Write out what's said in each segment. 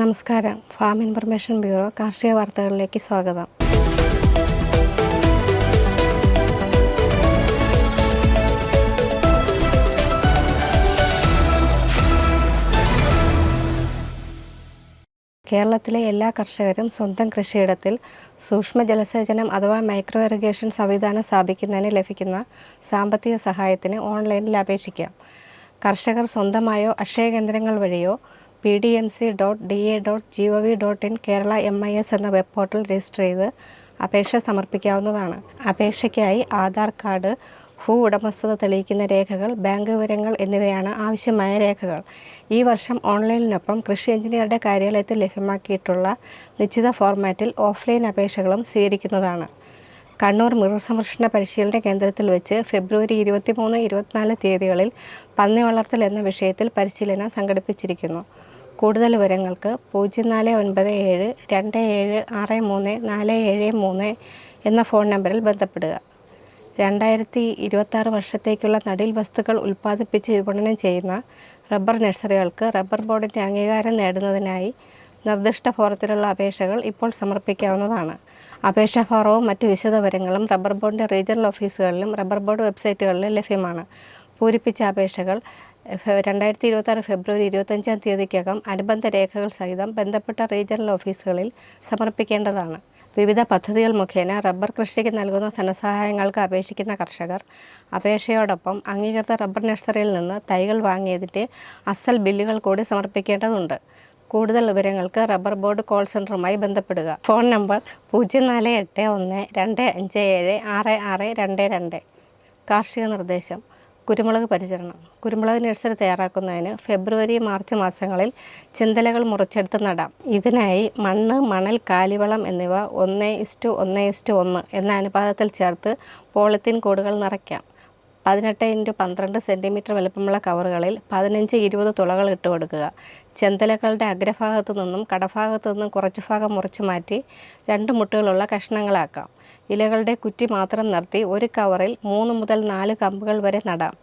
നമസ്കാരം. Farm information bureau കാർഷിക വാർത്തകളിലേക്ക് സ്വാഗതം. കേരളത്തിലെ എല്ലാ കർഷകരും സ്വന്തം കൃഷിയിടത്തിൽ സൂക്ഷ്മ ജലസേചനം അഥവാ മൈക്രോ ഇറിഗേഷൻ സംവിധാനം സ്ഥാപിക്കുന്നതിന് ലഭിക്കുന്ന സാമ്പത്തിക സഹായത്തിന് ഓൺലൈനിൽ അപേക്ഷിക്കാം. കർഷകർ സ്വന്തമായോ അക്ഷയ കേന്ദ്രങ്ങൾ വഴിയോ P D M C dot D A dot G O V dot in Kerala M I S എന്ന വെബ് പോർട്ടൽ രജിസ്റ്റർ ചെയ്ത് അപേക്ഷ സമർപ്പിക്കാവുന്നതാണ്. അപേക്ഷയ്ക്കായി ആധാർ കാർഡ് ഭൂ ഉടമസ്ഥത തെളിയിക്കുന്ന രേഖകൾ ബാങ്ക് വിവരങ്ങൾ എന്നിവയാണ് ആവശ്യമായ രേഖകൾ. ഈ വർഷം ഓൺലൈനിനൊപ്പം കൃഷി എഞ്ചിനീയറുടെ കാര്യാലയത്തിൽ ലഭ്യമാക്കിയിട്ടുള്ള നിശ്ചിത ഫോർമാറ്റിൽ ഓഫ്ലൈൻ അപേക്ഷകളും സ്വീകരിക്കുന്നതാണ്. കണ്ണൂർ മൃഗസംരക്ഷണ പരിശീലന കേന്ദ്രത്തിൽ വെച്ച് ഫെബ്രുവരി ഇരുപത്തിമൂന്ന് ഇരുപത്തിനാല് തീയതികളിൽ പന്നി വളർത്തൽ എന്ന വിഷയത്തിൽ പരിശീലനം സംഘടിപ്പിച്ചിരിക്കുന്നു. കൂടുതൽ വിവരങ്ങൾക്ക് പൂജ്യം നാല് ഒൻപത് ഏഴ് രണ്ട് ഏഴ് ആറ് മൂന്ന് നാല് ഏഴ് മൂന്ന് എന്ന ഫോൺ നമ്പറിൽ ബന്ധപ്പെടുക. രണ്ടായിരത്തി ഇരുപത്താറ് വർഷത്തേക്കുള്ള നടീൽ വസ്തുക്കൾ ഉൽപ്പാദിപ്പിച്ച് വിപണനം ചെയ്യുന്ന റബ്ബർ നഴ്സറികൾക്ക് റബ്ബർ ബോർഡിന്റെ അംഗീകാരം നേടുന്നതിനായി നിർദ്ദിഷ്ട ഫോറത്തിലുള്ള അപേക്ഷകൾ ഇപ്പോൾ സമർപ്പിക്കാവുന്നതാണ്. അപേക്ഷാ ഫോറവും മറ്റ് വിശദവിവരങ്ങളും റബ്ബർ ബോർഡിന്റെ റീജിയണൽ ഓഫീസുകളിലും റബ്ബർ ബോർഡ് വെബ്സൈറ്റുകളിലും ലഭ്യമാണ്. പൂരിപ്പിച്ച അപേക്ഷകൾ രണ്ടായിരത്തി ഇരുപത്താറ് ഫെബ്രുവരി ഇരുപത്തഞ്ചാം തീയതിക്കകം അനുബന്ധ രേഖകൾ സഹിതം ബന്ധപ്പെട്ട റീജിയണൽ ഓഫീസുകളിൽ സമർപ്പിക്കേണ്ടതാണ്. വിവിധ പദ്ധതികൾ മുഖേന റബ്ബർ കൃഷിക്ക് നൽകുന്ന ധനസഹായങ്ങൾക്ക് അപേക്ഷിക്കുന്ന കർഷകർ അപേക്ഷയോടൊപ്പം അംഗീകൃത റബ്ബർ നഴ്സറിയിൽ നിന്ന് തൈകൾ വാങ്ങിയതിന്റെ അസൽ ബില്ലുകൾ കൂടി സമർപ്പിക്കേണ്ടതുണ്ട്. കൂടുതൽ വിവരങ്ങൾക്ക് റബ്ബർ ബോർഡ് കോൾ സെന്ററുമായി ബന്ധപ്പെടുക. ഫോൺ നമ്പർ പൂജ്യം നാല് എട്ട് ഒന്ന് രണ്ട് അഞ്ച് ഏഴ് ആറ് ആറ് രണ്ട് രണ്ട്. കാർഷിക നിർദ്ദേശം കുരുമുളക് പരിചരണം. കുരുമുളക് നഴ്സറി തയ്യാറാക്കുന്നതിന് ഫെബ്രുവരി മാർച്ച് മാസങ്ങളിൽ ചിന്തലകൾ മുറിച്ചെടുത്ത് നടാം. ഇതിനായി മണ്ണ് മണൽ കാലിവളം എന്നിവ ഒന്ന് ഇസ്റ്റു ഒന്ന് ഇസ്റ്റു ഒന്ന് എന്ന അനുപാതത്തിൽ ചേർത്ത് പോളിത്തീൻ കൂടുകൾ നിറയ്ക്കാം. പതിനെട്ട് ഇന്റു പന്ത്രണ്ട് സെന്റിമീറ്റർ വലുപ്പമുള്ള കവറുകളിൽ പതിനഞ്ച് ഇരുപത് തുളകൾ ഇട്ട് കൊടുക്കുക. ചെന്തലകളുടെ അഗ്രഭാഗത്തു നിന്നും കടഭാഗത്തു നിന്നും കുറച്ച് ഭാഗം മുറിച്ചു മാറ്റി രണ്ട് മുട്ടുകളുള്ള കഷ്ണങ്ങളാക്കാം. ഇലകളുടെ കുറ്റി മാത്രം നിർത്തി ഒരു കവറിൽ മൂന്ന് മുതൽ നാല് കമ്പുകൾ വരെ നടാം.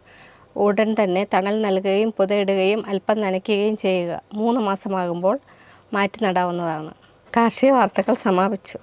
ഉടൻ തന്നെ തണൽ നൽകുകയും പുതയിടുകയും അല്പം നനയ്ക്കുകയും ചെയ്യുക. മൂന്ന് മാസമാകുമ്പോൾ മാറ്റി നടാവുന്നതാണ്. കാർഷിക വാർത്തകൾ സമാപിച്ചു.